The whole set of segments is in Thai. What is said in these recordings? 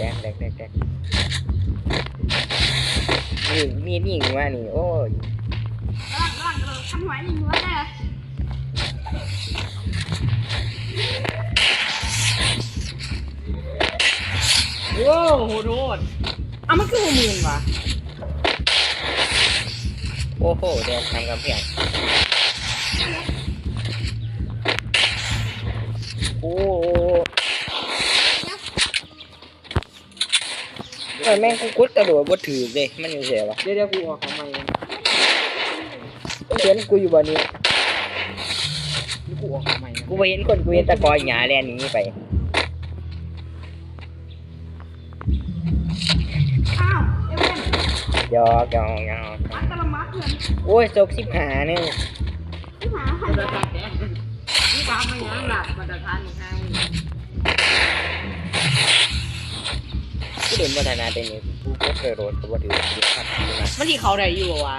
แดกแดกแดกแดกนี่มีดยิงมานี่ โอ้ยร่างร่างกระโดดทำไหวหนึ่งหัวได้เหรอโอ้โหโทษเอามันคือหัวมืนวะโอ้โหแดกทำกำแพงโอ้โหเอ อแม่งกูกุดกระโดดบ่ถือเลยมันอยู่เสียวะเดี๋ยวเดี๋ยวกูออกของใหม่กูเห็นกูอยู่บ่นี้นี่กูออกของใหม่กูไปเห็นคนกูเห็นตะกอยหยาแลนหนี้ไปอ้าวเอเว่นยอกยอกยอกอัตลมัดเหมือนโอ้ยศกสิบหาเนี่ยที่หาพันมาตรฐานเนี่ยนี่ตามไม่ยังหลักมาตรฐานอีกห้าหมื่น กู เดินมาทนาเต็มนี้กูก็เคยโดนกูบ่ถือกูขับกูมามันที่เขาได้อยู่วะ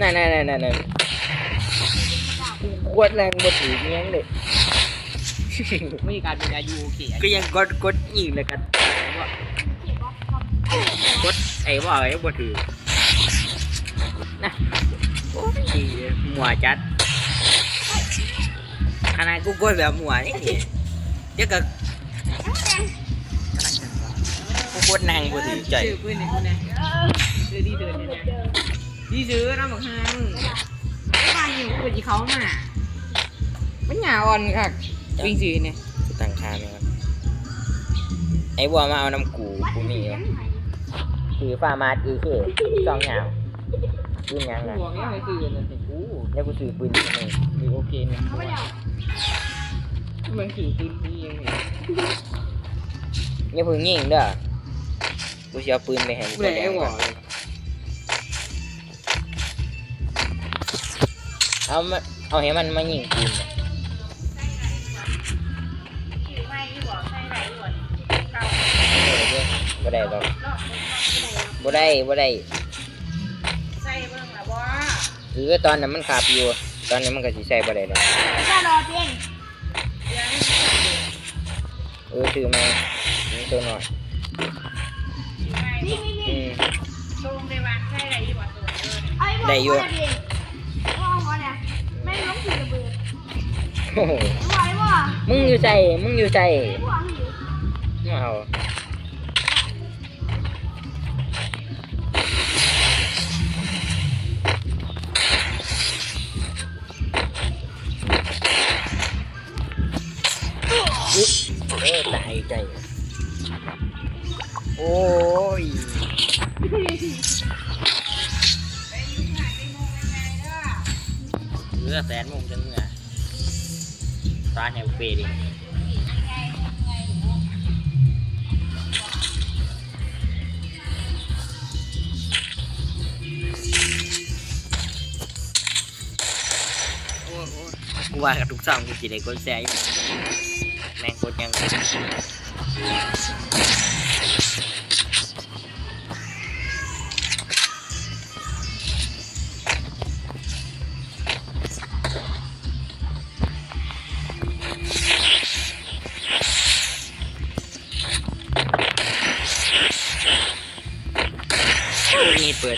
นั่นนั่นนั่นนั่นนั่นกูกดแรงบ่ถือเงี้ยงเลยไม่มีการเป็นอายุโอเคก็ยังกดกดอีกเลยกันกดไอ้ว่าไอ้บ่ถือนะโอ้ยมัวจัด ขนาดกูกดแบบมัวนี่เดี๋ยวก็กูกดนางบ่ถือใจซื้อปืนในคุณเนี่ยซื้อที่เดินเนี่ยนะที่ซื้อน้ำบักห้างไม่บ้านอยู่กูจีเขามามันหยาอ่อนค่ะวิ่งซื้อเนี่ยกูตั้งค่าไหมครับไอ้บัวมาเอาน้ำกูกูมีอยู่ถือฟ้ามาดอีเคสองยาวปืนยังกูนะบอกแล้วไปซื้อเนี่ย แต่กูแล้วกูถือปืนยังไงมีโอเคเนี่ยมันถือปืนนี่ยังไงอย่าเพิ่งยิงเด้อกูจะเอาปืนไปให้กูแดงก่อนเอามาเอาให้มันมายิงปืนบ่ได้หรอกบ่ได้บ่ได้ คือตอนนั้นมันขาบอยู่ ตอนนี้มันก็สิใส่บ่ได้แล้วไม่กล้ารอเองเออถือมานี่ตัวหน่อยนี่นี่อืนี่ม ตรงในวันใช่ไรอยู่บ่ตัวเออไอ้บอลได้อยู่เองว่าเอาเนี่ยแม่งล้มถือระเบิดโอ้โหไหวว่ะมึงอยู่ใจมึงอยู่ใจไอ้พวกนี้มาเอา ตาแนวเปดิกูว่ากับทุกสองกูจีได้กดแซ่แม่งกดยัง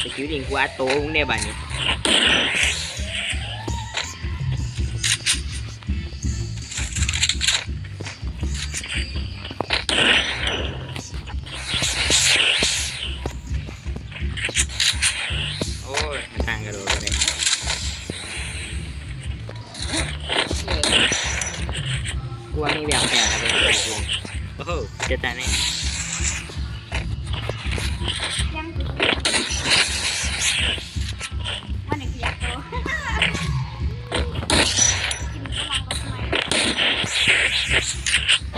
วกนี้เปิ ย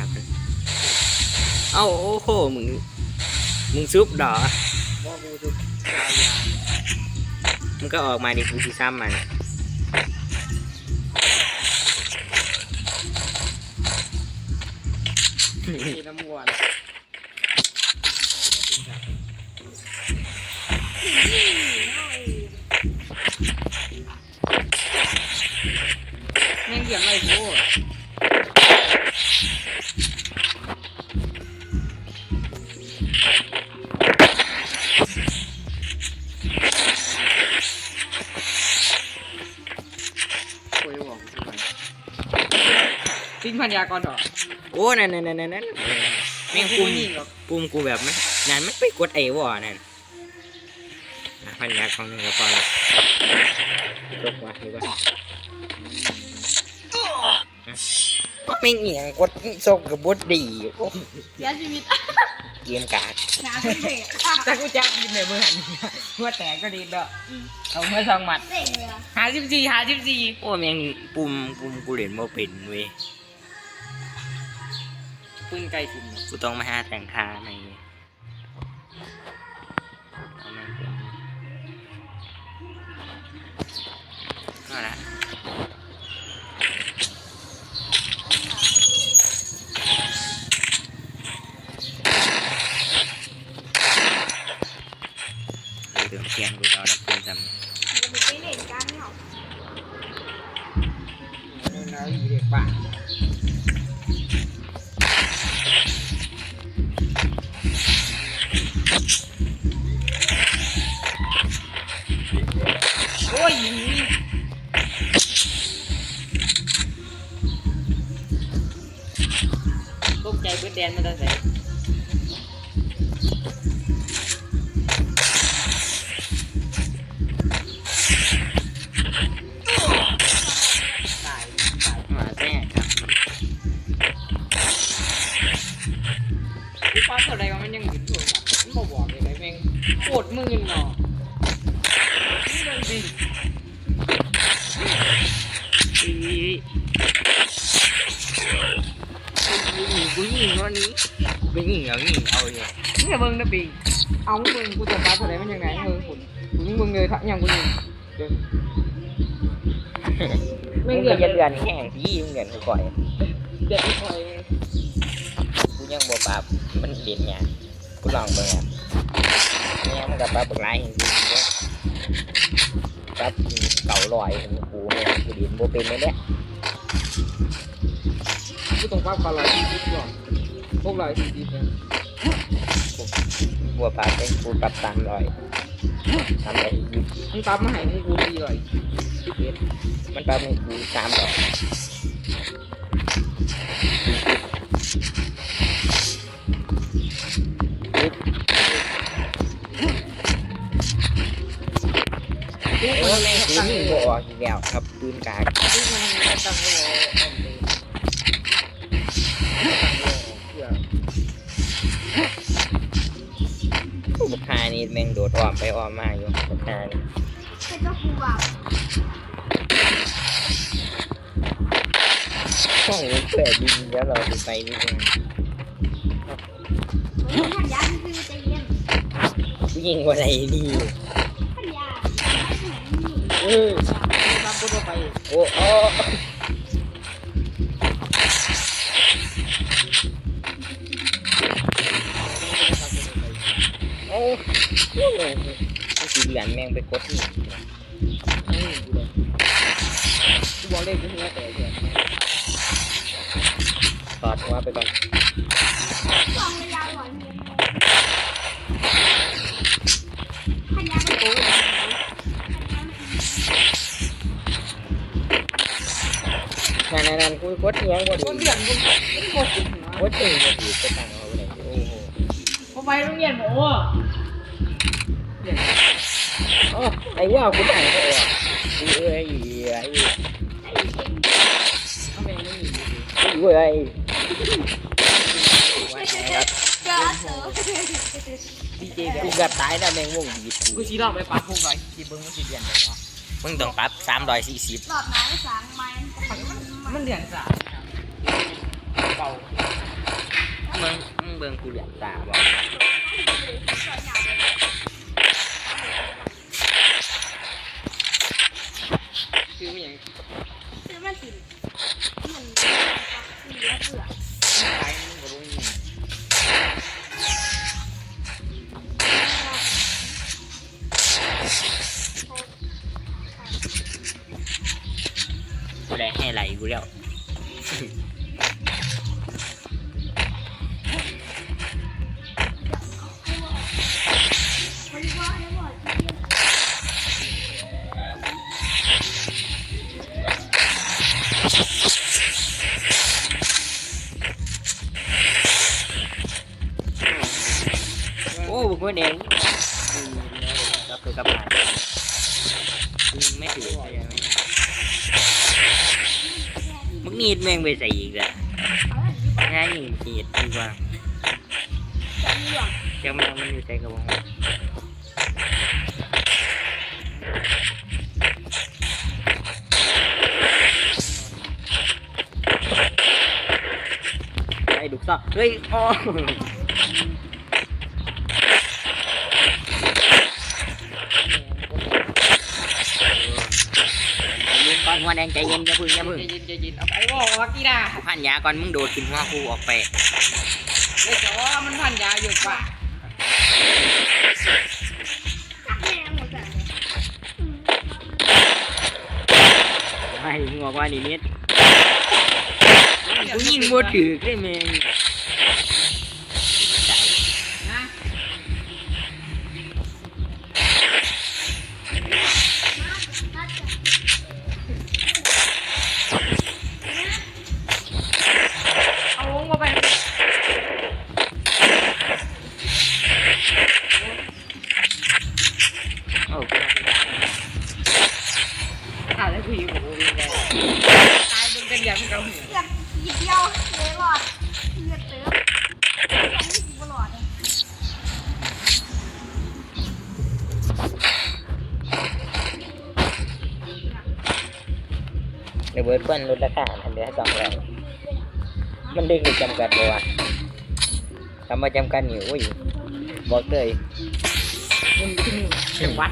าวกันเอ้าโอ้โหมึงมึงซุปดอว่ากูจะตายยามึงก็ออกมาดิกูซีซ้ำมันมีน้ำวน สียงอะไรโว้ทิ้งพันยากรหรอโอ้นั่นนั่นนั่นนั่นแม่งปุ่มปุ่มกูแบบไหมนั่นไม่ไปกดไอ้วอนั่นพันยากรหนึ่งก็พอละจบว่ะดีกว่า ไม่เงียงกดโชคกับบดดีโอ้เสียชีวิตเกมการ์ดหนาเป็นเด็กแต่กูจับยินเลยมือหันหัวแตกก็ดีเด้อเอาเมื่อสองหมัดเด็กเลยอะหาสิบสี่หาสิบสี่โอ้แม่งปุ่มปุ่มกูเล่นบ่เป็นเว้ยปืนไกลถิ่นกูต้องมาหาแต่งคาใน แพี่ฟ้าเท่าไรวะมันยังหมุนโทรศัพท์มันบอกบอกเลยนะแม่งโคตรมืนเนาะนี่มันดิอีกูยิงวันนี้กูยิงเอายิงเอาอยู่นี่อย่าเบิ่งนะปิงเอาเบิ่งกูจะฟ้าเท่าไรมันยังไงเบิ่งผลมึงเบิ่งเลยทักยังกูยิงไม่เดือดเดือนแห้งพี่มึงเดือนกูก่อยเดือดไม่คอยกูยังบ่ปรับ มันเด่นเนี่ยกูลองเบิ่งอะเนี่ยมันก็ปรับบักหลายจริงๆเด้อปรับเก่าลอยเห็นกูเนี่ยกูเด่นบ่เป็นเลยเนี่ยกูต้องฟ้าปลาไหลที่ดิบก่อนพวกไหลที่ดิบเนี่ยบัวปรับเป็นกูปรับตามลอยทำอะไรยิบมึงตามมาให้มึงกูดีเลยสิบเอ็ดมันปรับให้กูสามดอ กโอ้ยแม่งกูยิงบ่ออกอีกแล้วครับปืนกากที่มันตั้งไว้เอาไปเพื่อบุคานี่แม่งโดดอ้อมไปอ้อมมาอยู่บุคานี่เป็นเจ้าครูอะห้องนี้เปิดยิงแล้วเราจะไปนี่เองเฮ้ยพันยาคือใจเย็นยิงว่าไรนี่ พันยาไม่ถึงนี่ เออตามกูตัวไปโอ้โอ้โอ้โอ้กูสีเหลือนแม่งไปกดนี่นี่กูบอกเลขกูหัวแตกเลยถอดหัวไปก่อน ลองระยะหน่อยเมียพันยาไม่โตพันยา ไม่นั่นนั่นกูกดเอียงบ่คดีนเดือดกูไม่โกรธหัวกดตึงบ่ดีไปตั้งเอาไปเลยโอ้โหพอไปโรงเรียนบอกว่าเดือดโอ้ไอ้ว่ากูตั้งก็ออกกูเอ้ยไอ้ทำไมไม่มีเว้ยเกิดเถอะดีเจแบบกูเกือบตายแล้วแม่งวงบีบกูชี้รอบไปปาพุ่งไปที่เบิ้งมันสีเดือนเลยเนาะมึงต้องปรับสามร้อยสี่สิบหลอดน้ำสางไม้ มันเดือนสามเบามึงมึงเบิ่งกูเหลือตาบอก โอ้บุกว่ดงรับตัวกัหาไม่ถือมึงมีดแม่งไปใส่อีกละง่ายมีดดีกว่าจะไม่ทำมันอยู่ใจกับมึ ไอ้ดุกซอกเฮ้ยอ๋อยืนก่อนหัวแดงใจเย็นอย่าพึ่งอย่าพึ่งใจเย็นจเย็นเอาไปบอกว่ากีฬาพันยาก่อนมึงโดดขึ้นหัวกูออกไปเฮ้ยแต่ว่ามันพันยาอยู่ป่ะจักแม่หมดแบบเลยอืมไม่มึงบอกว่านี่นิด กูยิงบ่ถือได้แม่ง เดี๋ยวเบิร์ดเพิ่นลดราคาอันเดียวสองร้อยมันดึงจำกัดบ่วะคำว่าจำกัดนี่อุ้ยบอกเลยมึงที่นี่จังหวัด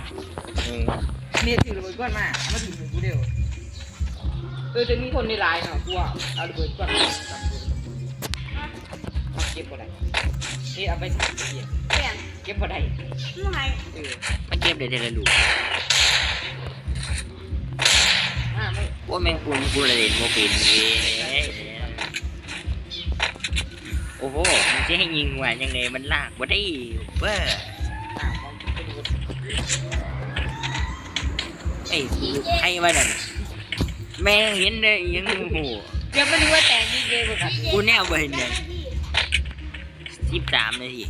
อืมนี่ถือระเบิดก้อนมาเอามาถือมือกูเดียวเออจะมีคนในไลน์เนาะกูว่าเอาระเบิดก้อนมาจับกูเอาเก็บบ่ได้นี่เอาไปใส่เก็บเปลี่ยนเก็บบ่ได้ทำไมเออมันเก็บได้เทละลูก อ่าไม่ ว่าแม่งกูกูละเล่นโมเป็นเว้ยโอ้โหมันจะให้ยิงว่ายังไงมันลากบ่ได้เว้ออ่ามองไปดูไอ้ไอ้ว่านั่นแม่งเห็นได้ยังโอ้โหเดี๋ยวไม่รู้ว่าแต่งดีเจบ่ครับกูแนวบ่เห็นเลยที่สิบสามนาที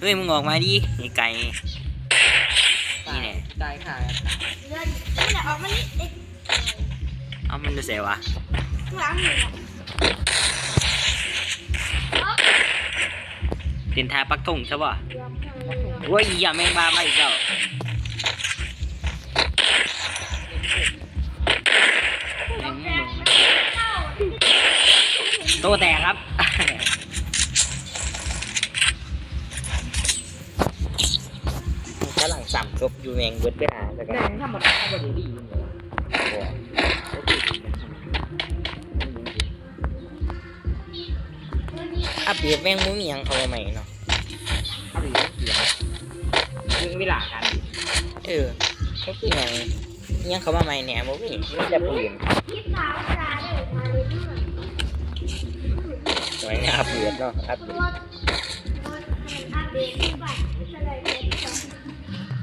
เฮ้ยมึงออกมาดิไอ้ไก่ นี่แหละตายค่ะเลือดนี่แหละออกมานี่เอ็กเอามันจะเสียวะข้างหลังนี่แหละเป็นทาปักทงใช่ป่ะเกือบเลยโอ้ยอย่าแมงบามาอีกแล้วแม่งมึงโตแตกครับ ลังสัมศพอยู่แมงเบิดไปหาสักแม่กันงธรรมดาบ่ได้ดีอยู่เลยอัปเดตแม่งมึงมีหยังเอาไว้ใหม่เนาะเอาไปเสียยิงเวลากันเออก็คือหยังอิหยังเขามาใหม่เนี่ยมึงนี่มันจะปืนคิดขาวตาเลยมาเลยด้วยสวยงามอัปเดตเนาะอัปเดรต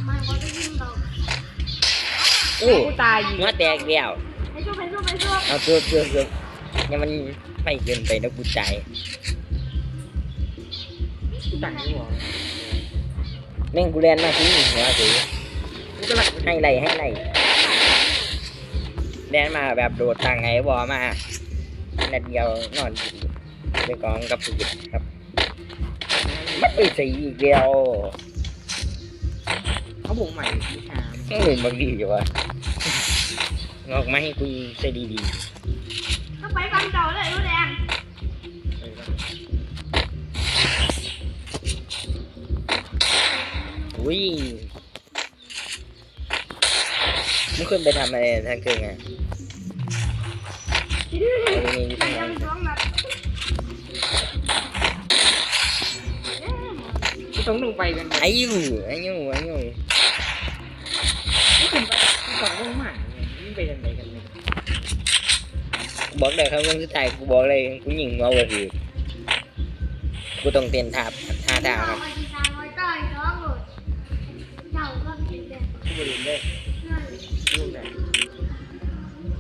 มันก็จะยิงเราโอ้กูตายอยู่หัวแตกแล้วไปสู้ไปสู้ไปสู้เอาตัวตัวตัวยังมันไม่เกินไปนะกูใจายกูตายอยู่หัวแม่งกูเรียนมาที่หัวสิกูกำลังให้ไรให้ไรเรียนมาแบบโดดทางไงบอมานัดเดียวนอนอยู่ไปกองกับผู้หญิงครับมันไปใส่อีก เดียวเขาบุกใหม่ที่ชามต้องหนึ่งบางดีอยู่วะงอกมาให้กูใส่ดีก็ไปฟังเก่าเลยรู้แดงๆอุ้ยมึงขึ้นไปทำอะไรทางเกิงไงไอ้นี่อยู่ไปทางไหนยังสองนัดกูต้องลงไปกันไอ้ยูไอ้ยูไอ้ยูกูขึ้นไป กูต้องลงมานี่ไปยังไงกันเนี่ยบอกเลยครับว่าสุดท้ายกูบอกเลยกูยิงเอาไว้คือกูต้องเต้นท่าท่าทางครับไปที่ทางไว้ใต้ท้องเลยเจ้าก็กินแดงกูบริเวณเลยนั่นลูกไหน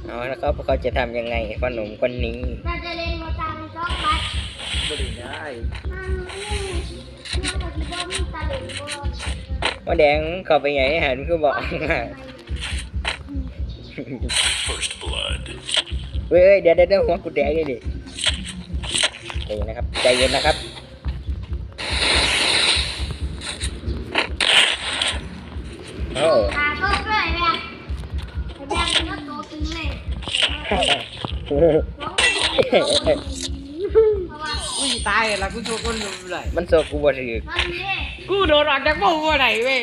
เอาแล้วเขาเขาจะทำยังไงขนมคนนี้เราจะเล่นโมตาในสองบัตรโดบ่ได้ได้นั่นนี่นั่นก็ที่ว่ามีตาเหลวบ่ว่าแดงเข้าไปไงหันคือบอก First blood. เว้ยเดี๋ยวเดี๋ยวเดี๋ยวหัวกูแดงเลยดิใจเย็นนะครับ ใจเย็นนะครับ โอ้ตาก็เลยแม่แม่กินก็โตตึงเลยเพราะว่าอุ้ยตายแล้วกูโชว์คนดูเลยมันโซกูบ่ถือนั่นนี่กูโดนออกจากบ่บ่ได้เว้ย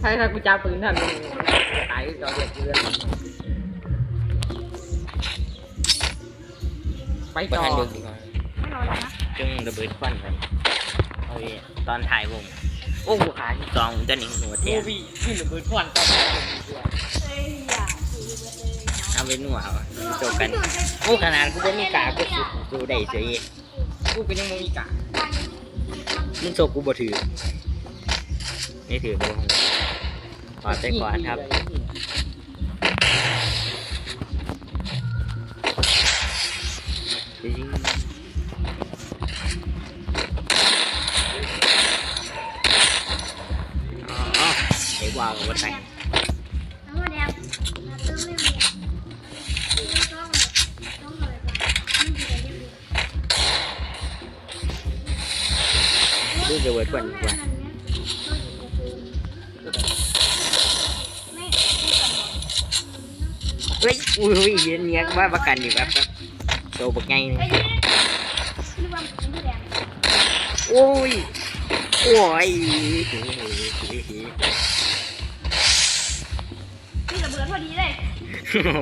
ใช่ถ้ากูจับปืนทันมึงตายจอเด็กเพื่อนไปประต่อธานดึกดีกว่าไม่รอแล้วนะจึงระเบิดควันกันเอาดิตอนถ่ายวงโอ้กูขาที่สองจะหนีหัวโมเทียบีขึ้นระเบิดควันต่อไปเอ้ยอย่าตีกันเลยเอาไปหนัวเอาจบกันโอ้ขนาดกูบ่มีกากูสู้สู้ได้เฉยกูก็ยังบ่มีกะมึงโซกูบ่ถือนี่ถือบ่ขอใจก่อนครับจริง อ๋อไอ้วาวว่าแต่งน้ำมันแดงน้ำตื้มไม่มีต้องต้องเลยต้องเลยค่ะนี่อเรียบร้อยดูจะเวิร์ เฮ้ยอุ้ยอุ้ยเย็นเนี้ยว่าประกันอยู่แบบแบบโตบักไงนี่โอ้ยโอ้ยนี่ระเบิดพอดีเลย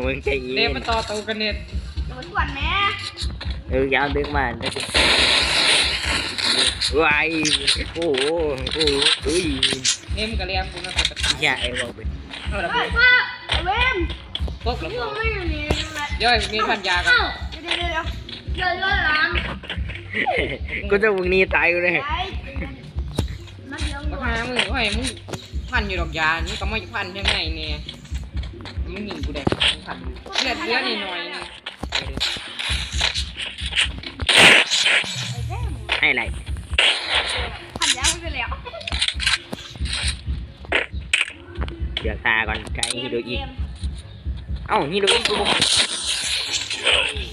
มึงใจเย็เดี๋ยนมันต่อตัวกันเนี่ยระเบิดก่อนแม่เออยาวดึงมาได้สิว้ายโอ้โหโอ้โหอุ้ยเนี่ยมันก็เลี้ยงกูมาปกติอย่าไอ้บอกไป พกแล้วนี่ก็ไม่อยู่นี่เลยเดี๋ยวมีพันยากันเอ้าเดี๋ยวเดี๋ยวเดี๋ยวเดี๋ยวเดี๋ยวล้างกูจะมึงนี่ตายกูเลยไอ้มันเดี๋ยวก็หามึงก็ให้มึงพันอยู่ดอกยานี่ก็ไม่พันยังไงเนี่ยมึงหนีกูได้มึงพันเลือดเลือดนิดหน่อยนึงให้ไรพันยาไปแล้วเดี๋ยวตาก่อนใกล้ฮิโดอิ เอ้าฮิโดอิกูบอก Done.